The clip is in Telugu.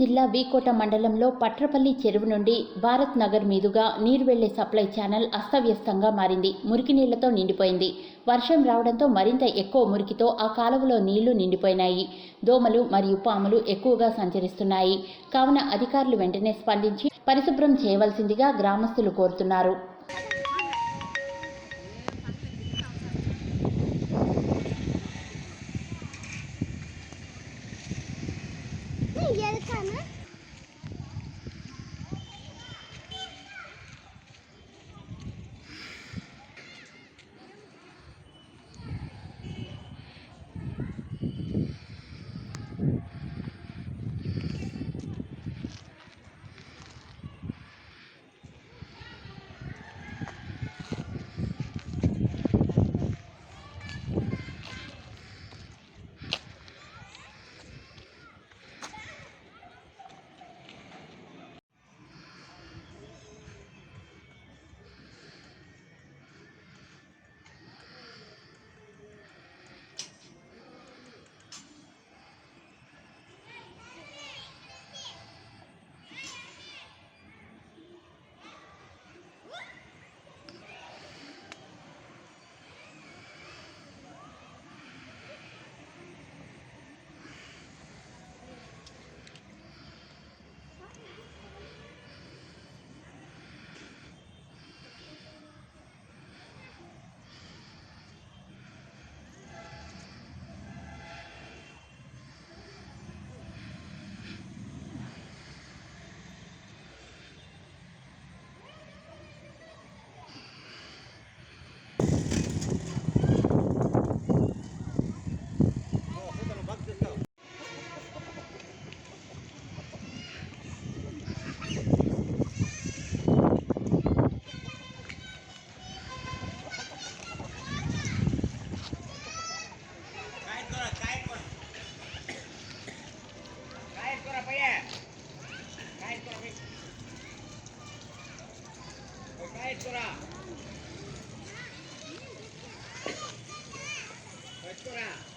జిల్లా వీకోట మండలంలో పట్రపల్లి చెరువు నుండి భారత్ నగర్ మీదుగా నీరు వెళ్ళే సప్లై ఛానల్ అస్తవ్యస్తంగా మారింది. మురికి నీళ్ళతో నిండిపోయింది. వర్షం రావడంతో మరింత ఎక్కువ మురికితో ఆ కాలువలో నీళ్ళు నిండిపోయినాయి. దోమలు మరియు పాములు ఎక్కువగా సంచరిస్తున్నాయి. కావున అధికారులు వెంటనే స్పందించి పరిశుభ్రం చేయవలసిందిగా గ్రామస్తులు కోరుతున్నారు. yarı kanı. Let's go now.